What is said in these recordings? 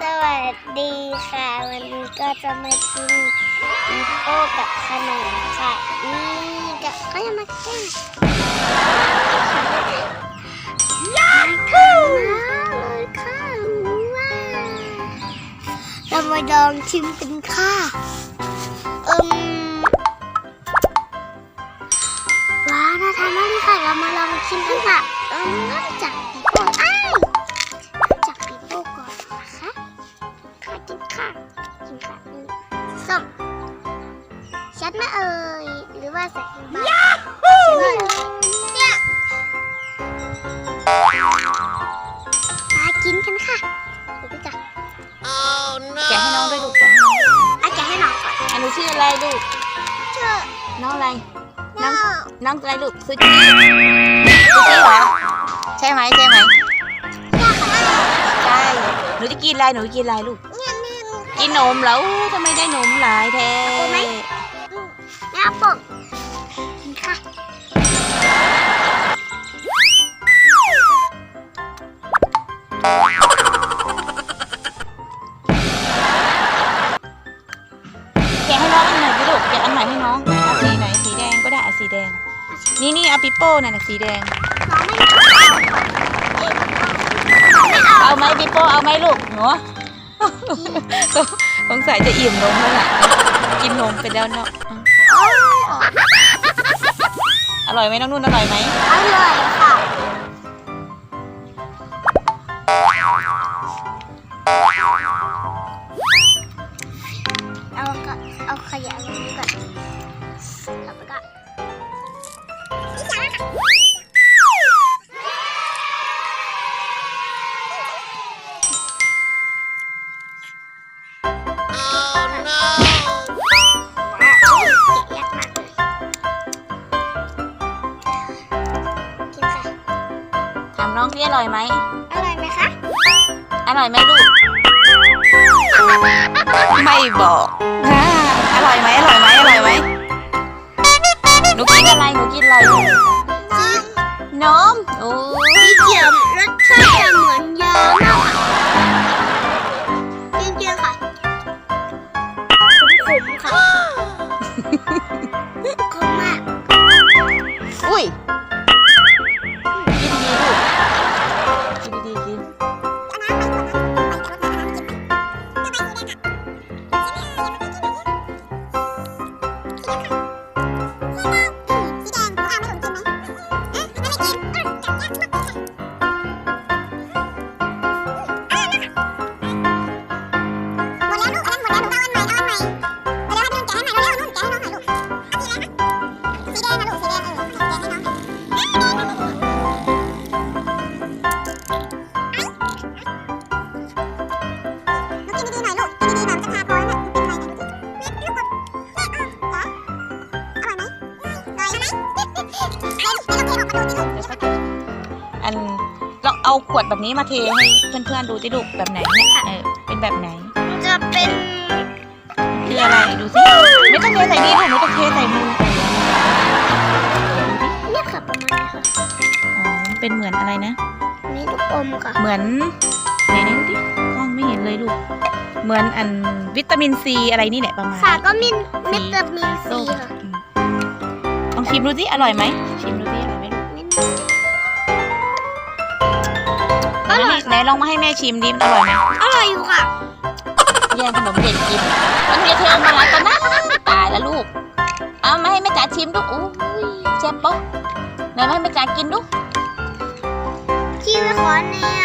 สวัสดีค่ะ วันนี้ก็จะมากินอีโป้กับขนมค่ะนี่ก็ก็จะมาแกล้งยาคูเลยค่ะว้าเรามาลองชิมกันค่ะ ค่ะดูพี่จ๋าแกะให้น้องด้วยลูกแกะให้น้องด้วยอาจะให้น้องก่อนอันนี้ชื่ออะไรลูก ชื่อน้องอะไร น้องน้องอะไรลูกซูจิซูจิเหรอ ใช่ไหมใช่ไหมยาค่ะใช่หนูจะกินอะไรหนูจะกินอะไรลูก เนี่ยนี่กินนมแล้วทำไมได้นมหลายแท้เอาไหมแม่ปุ่มกินค่ะ นี่นี่เอาปิโป้น่ะนะสีแดงน้องไม่เอาไม่เอาเอาไหมปิโป้เอาไหมลูกหนูสงสัยจะอิ่มนมแล้วล่ะ กินนมไปแล้วเนาะอืมโอ้ยอร่อยไหมน้องนุ่นอร่อยไหม อร่อยค่ะ ถามน้องที่อร่อยไหม อร่อยไหมคะ อร่อยไหมลูก ไม่บอกอ่าอร่อยไหมอร่อยไหมอร่อยไหมหนูกินอะไรหนูกินอะไร เอาขวดแบบนี้มาเทให้เพื่อนๆดูที่ลูกแบบไหนเนี่ยเออเป็นแบบไหนจะเป็นคืออะไรดูสิไม่ต้องเทใส่นี่ลูกไม่ต้องเทใส่มือเนี่ยค่ะประมาณนี้ค่ะอ๋อมันเป็นเหมือนอะไรนะนี่ลูกอมค่ะเหมือนไหนไหนดูดิกล้องไม่เห็นเลยลูกเหมือนอันวิตามินซีอะไรนี่แหละประมาณค่ะก็มินวิตามินซีส้มค่ะอืมลองชิมดูสิอร่อยไหมชิมดูสิอร่อยไหมลูก มินไหนไหนลองมาให้แม่ชิมดิมันอร่อยไหมอร่อยอยู่ค่ะแย่งขนมเด็กกินมันเทเทมาหลายตอนนะตายแล้วลูก เอามาให้แม่จ๋าชิมดูอุ้ยแซ่บปะไหนมาให้แม่จ๋ากินดูที่ไปขอเนี่ย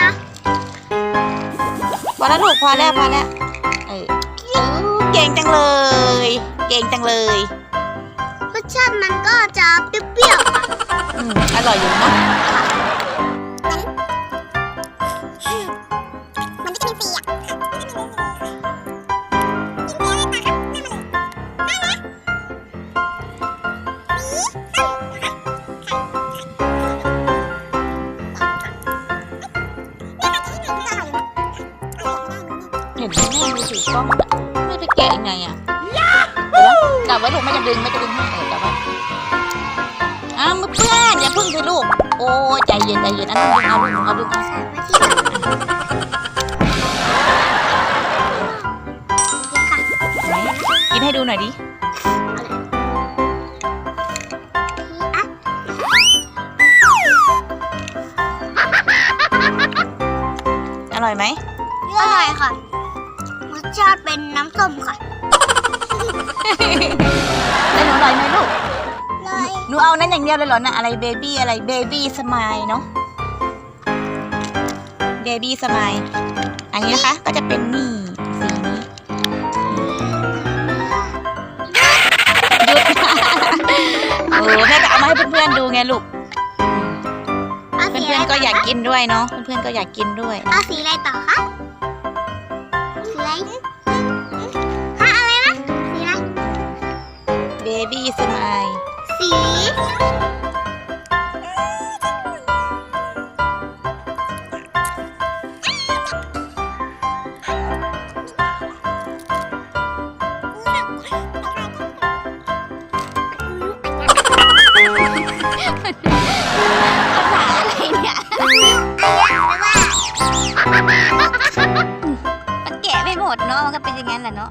พอแล้วลูกพอแล้วพอแล้วเออเออเก่งจังเลย เก่งจังเลยรสชาติมันก็จะเปรี้ยวๆค่ะอืมอร่อยอยู่เนาะ เห็นไหมแม่ดูสิกล้องไม่ไปแกะยังไงอะกลับไว้ลูกไม่จะดึงไม่จะดึงไม่เออกลับไปอ้ามือเพื่อนอย่าพึ่งสิลูก โอ้ใจเย็นใจเย็นอันนี้เอาดูเอาดูกินให้ดูหน่อยดิ อร่อยไหมอร่อยค่ะรสชาติเป็นน้ำส้มค่ะแล้วหนูอร่อยไหมลูกอร่อยหนูเอานั้นอย่างเดียวเลยเหรอนะอะไรเบบี้อะไรเบบี้สมายเนาะเบบี้สมายอันนี้นะคะก็จะเป็นนี่สีนี้หยุดโอ้แม่ก็เอามาให้เพื่อนๆดูไงลูกเอาสีเพื่อนๆอะไรก็อยากกินด้วยเนาะ เพื่อนๆก็อยากกินด้วย เอาสีอะไรต่อคะ สีอะไรฮะอะไรนะ สีอะไร เบบี้สมายสี อะไรเนี่ยอะไรว่ามันแกะไม่หมดเนาะมันก็เป็นอย่างนั้นแหละเนาะ